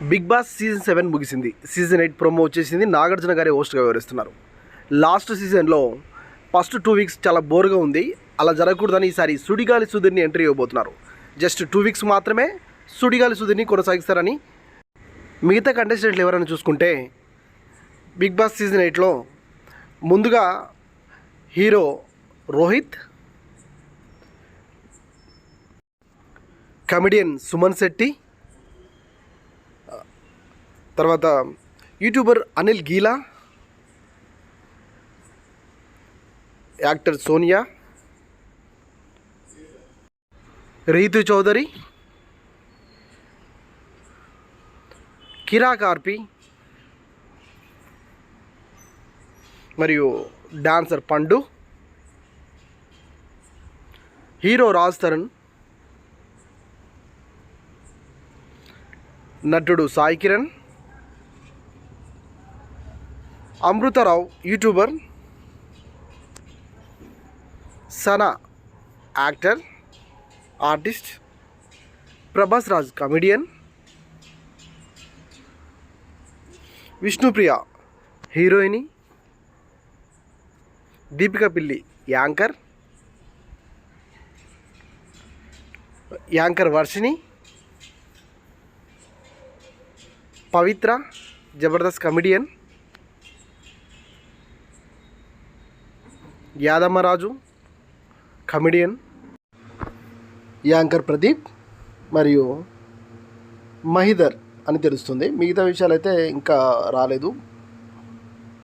Big boss season seven ముగిసింది. Season eight promo వచ్చేసింది. నాగార్జున గారి హోస్ట్గా వివరిస్తున్నారు లాస్ట్ సీజన్లో ఫస్ట్ టూ వీక్స్ చాలా బోర్గా ఉంది. అలా జరగకూడదని ఈసారి సుడిగాలి సుధీర్ని ఎంట్రీ ఇవ్వబోతున్నారు. జస్ట్ టూ వీక్స్ మాత్రమే సుడిగాలి సుధీర్ని కొనసాగిస్తారని మిగతా కంటెస్టెంట్లు ఎవరైనా చూసుకుంటే బిగ్ బాస్ సీజన్ ఎయిట్లో ముందుగా హీరో రోహిత్ కమెడియన్ సుమన్ శెట్టి తర్వాత యూట్యూబర్ అనిల్ గీలా యాక్టర్ సోనియా రీతు చౌదరి కిరా కార్పి మరియు డాన్సర్ పండు హీరో రాజ్ తరుణ్ నటుడు Sai Kiran Amrutharao YouTuber Sana actor artist Prabhas Raj comedian Vishnupriya హీరోయిని Deepika Pilli anchor anchor Varshini Pavitra Jabardasth comedian Yadammaraju comedian anchor Pradeep మరియు మహిదర్ అని తెలుస్తుంది. మిగతా విషయాలు అయితే ఇంకా రాలేదు.